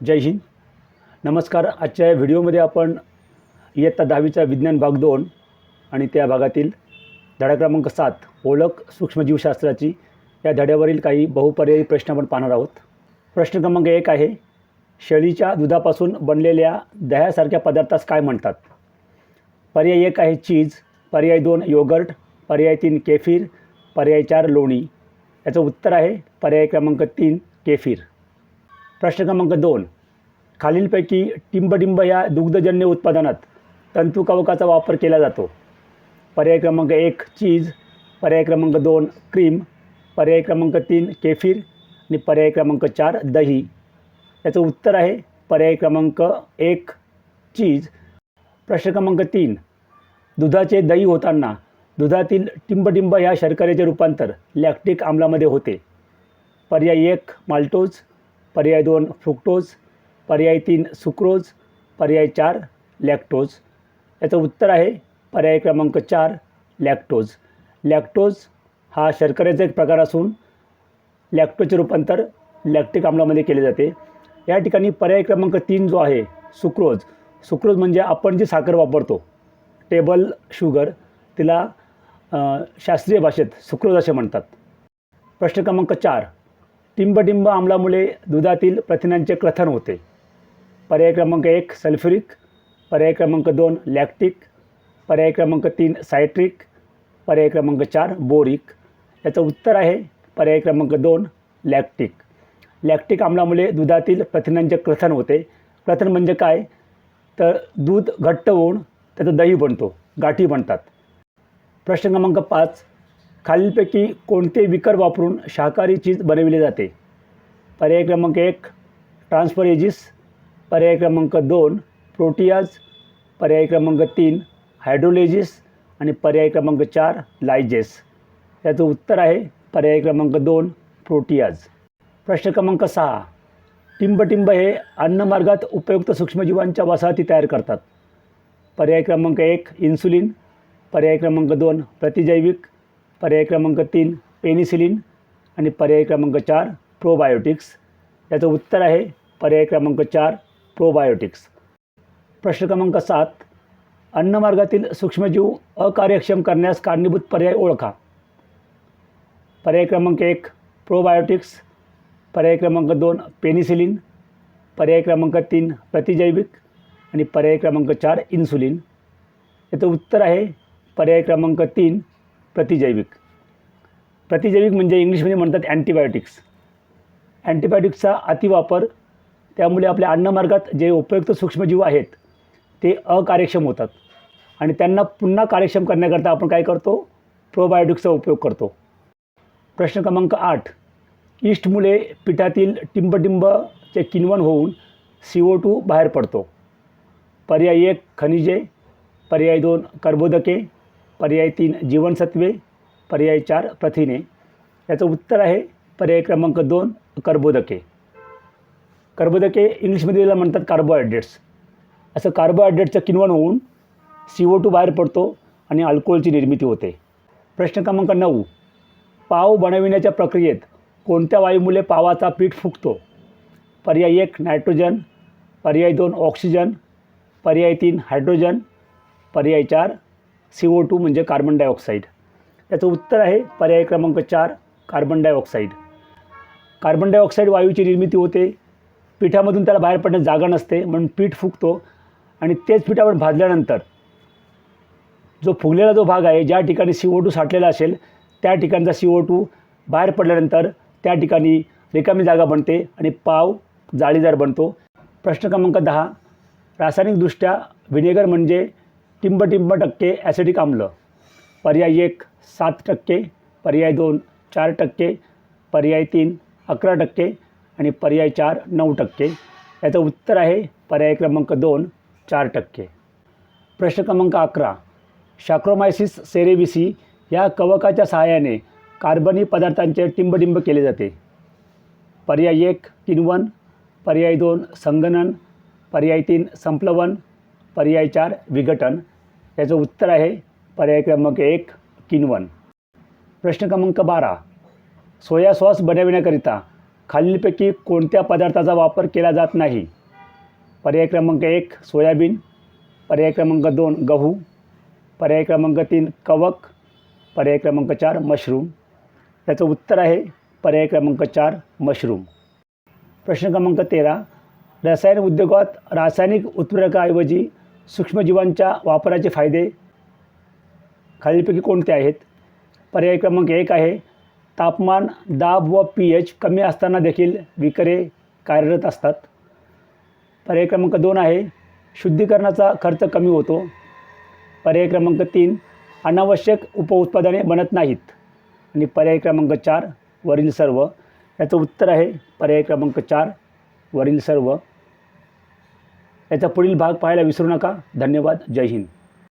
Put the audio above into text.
जय हिंद. नमस्कार. आजच्या या व्हिडिओमध्ये आपण इयत्ता दहावीचा विज्ञान भाग दोन आणि त्या भागातील धडा क्रमांक सात ओळख सूक्ष्मजीवशास्त्राची या धड्यावरील काही बहुपर्यायी प्रश्न आपण पाहणार आहोत. प्रश्न क्रमांक एक आहे शेळीच्या दुधापासून बनलेल्या दह्यासारख्या पदार्थास काय म्हणतात? पर्याय एक आहे चीज पर्याय दोन योगर्ट पर्याय तीन केफीर पर्याय चार लोणी. याचं उत्तर आहे पर्याय क्रमांक तीन केफीर. प्रश्न क्रमांक दोन. खालीलपैकी टिंबडिंब या दुग्धजन्य उत्पादनात तंतू कवकाचा वापर केला जातो. पर्याय क्रमांक एक चीज. पर्याय क्रमांक दोन क्रीम. पर्याय क्रमांक तीन केफीर. आणि पर्याय क्रमांक चार दही. याचं उत्तर आहे पर्याय क्रमांक एक चीज. प्रश्न क्रमांक तीन. दुधाचे दही होताना दुधातील टिंबडिंब या शर्करेचे रूपांतर लॅक्टिक आम्लामध्ये होते. पर्याय एक माल्टोज. पर्याय दोन फ्रुक्टोज पर्याय तीन सुक्रोज पर्याय चार लॅक्टोज याचं उत्तर आहे पर्याय क्रमांक चार लॅक्टोज लॅक्टोज हा शर्करेचा एक प्रकार असून लॅक्टोजचे रूपांतर लॅक्टिक आम्लामध्ये केले जाते. या ठिकाणी पर्याय क्रमांक तीन जो आहे सुक्रोज सुक्रोज म्हणजे आपण जी साखर वापरतो टेबल शुगर तिला शास्त्रीय भाषेत सुक्रोज असे म्हणतात. प्रश्न क्रमांक चार टिंबडिंब आम्लामुळे दुधातील प्रथिनांचे क्लथन होते. पर्याय क्रमांक एक सल्फ्युरिक. पर्याय क्रमांक दोन लॅक्टिक. पर्याय क्रमांक तीन सायट्रिक. पर्याय क्रमांक चार बोरिक. याचं उत्तर आहे पर्याय क्रमांक दोन लॅक्टिक. लॅक्टिक आम्लामुळे दुधातील प्रथिनांचे क्लथन होते. क्लथन म्हणजे काय? तर दूध घट्ट होऊन त्याचं दही बनतो गाठी बनतात. प्रश्न क्रमांक पाच खालीलपैकी कोणते विकर वापरून शाकाहारी चीज बनविले जाते? पर्याय क्रमांक एक ट्रान्सफरेजिस पर्याय क्रमांक दोन प्रोटियाज. पर्याय क्रमांक तीन हायड्रोलेजिस. आणि पर्याय क्रमांक चार लायजेस. याचं उत्तर आहे पर्याय क्रमांक दोन प्रोटियाज. प्रश्न क्रमांक सहा टिंबटिंब हे अन्नमार्गात उपयुक्त सूक्ष्मजीवांच्या वसाहती तयार करतात. पर्याय क्रमांक एक इन्सुलिन. पर्याय क्रमांक दोन प्रतिजैविक. पर्याय क्रमांक तीन पेनिसिलिन आणि पर्याय क्रमांक चार प्रोबायोटिक्स याचं उत्तर आहे पर्याय क्रमांक चार प्रोबायोटिक्स प्रश्न क्रमांक सात अन्नमार्गातील सूक्ष्मजीव अकार्यक्षम करण्यास कारणीभूत पर्याय ओळखा. पर्याय क्रमांक एक प्रोबायोटिक्स पर्याय क्रमांक दोन पेनिसिलिन पर्याय क्रमांक तीन प्रतिजैविक. आणि पर्याय क्रमांक चार इन्सुलिन याचं उत्तर आहे पर्याय क्रमांक तीन प्रतिजैविक. प्रतिजैविक म्हणजे इंग्लिशमध्ये म्हणतात अँटीबायोटिक्स अँटीबायोटिक्सचा अतिवापर त्यामुळे आपल्या अन्नमार्गात जे उपयुक्त सूक्ष्मजीव आहेत ते अकार्यक्षम होतात. आणि त्यांना पुन्हा कार्यक्षम करण्याकरता आपण काय करतो? प्रोबायोटिक्सचा उपयोग करतो. प्रश्न क्रमांक आठ. ईस्टमुळे पिठातील टिंबटिंबचे किण्वन होऊन सी ओ टू बाहेर पडतो. पर्याय एक खनिजे पर्याय दोन कर्बोदके पर्याय तीन जीवनसत्वे पर्याय चार प्रथिने. याचं उत्तर आहे पर्याय क्रमांक दोन कर्बोदके. कर्बोदके इंग्लिशमध्ये याला म्हणतात कार्बोहायड्रेट्स असं कार्बोहायड्रेटचं किण्वन होऊन सी ओ टू बाहेर पडतो आणि अल्कोहोलची निर्मिती होते. प्रश्न क्रमांक नऊ पाव बनविण्याच्या प्रक्रियेत कोणत्या वायूमुळे पावाचा पीठ फुगतो? पर्याय एक नायट्रोजन. पर्याय दोन ऑक्सिजन. पर्याय तीन हायड्रोजन. पर्याय चार सी ओ टू म्हणजे कार्बन डायऑक्साईड याचं उत्तर आहे पर्याय क्रमांक चार कार्बन डायऑक्साईड कार्बन डायऑक्साईड वायूची निर्मिती होते. पिठामधून त्याला बाहेर पडण्यास जागा नसते म्हणून पीठ फुगतो आणि तेच पीठ आपण भाजल्यानंतर जो फुगलेला जो भाग आहे ज्या ठिकाणी सी ओ टू साठलेला असेल त्या ठिकाणचा सी ओ टू बाहेर पडल्यानंतर त्या ठिकाणी रिकामी जागा बनते आणि पाव जाळीदार बनतो. प्रश्न क्रमांक दहा रासायनिकदृष्ट्या व्हिनेगर म्हणजे टिंबटिंब टक्के ॲसिडिक आम्ल. पर्याय एक सात टक्के पर्याय दोन चार टक्के पर्याय तीन अकरा टक्के आणि पर्याय चार नऊ टक्के. याचं उत्तर आहे पर्याय क्रमांक दोन चार टक्के. प्रश्न क्रमांक अकरा. शाक्रोमायसिस सेरेविसी या कवकाच्या सहाय्याने कार्बनी पदार्थांचे टिंबडिंब केले जाते. पर्याय एक किनवन पर्याय दोन संगणन. पर्याय तीन संप्लवन. पर्याय चार विघटन. याचं उत्तर आहे पर्याय क्रमांक एक किनवन. प्रश्न क्रमांक बारा. सोया सॉस बनविण्याकरिता खालीलपैकी कोणत्या पदार्थाचा वापर केला जात नाही? पर्याय क्रमांक एक सोयाबीन. पर्याय क्रमांक दोन गहू. पर्याय क्रमांक तीन कवक. पर्याय क्रमांक चार मशरूम. याचं उत्तर आहे पर्याय क्रमांक चार मशरूम. प्रश्न क्रमांक तेरा. रसायन उद्योगात रासायनिक उत्प्रेरकाऐवजी सूक्ष्मजीवांच्या वापराचे फायदे खालीलपैकी कोणते आहेत? पर्याय क्रमांक एक आहे तापमान दाब व पी एच कमी असताना देखील विकरे कार्यरत असतात. पर्याय क्रमांक दोन आहे शुद्धीकरणाचा खर्च कमी होतो. पर्याय क्रमांक तीन अनावश्यक उपउत्पादने बनत नाहीत. आणि पर्याय क्रमांक चार वरील सर्व. याचं उत्तर आहे पर्याय क्रमांक चार वरील सर्व. याचा पुढील भाग पाहायला विसरू नका. धन्यवाद. जय हिंद.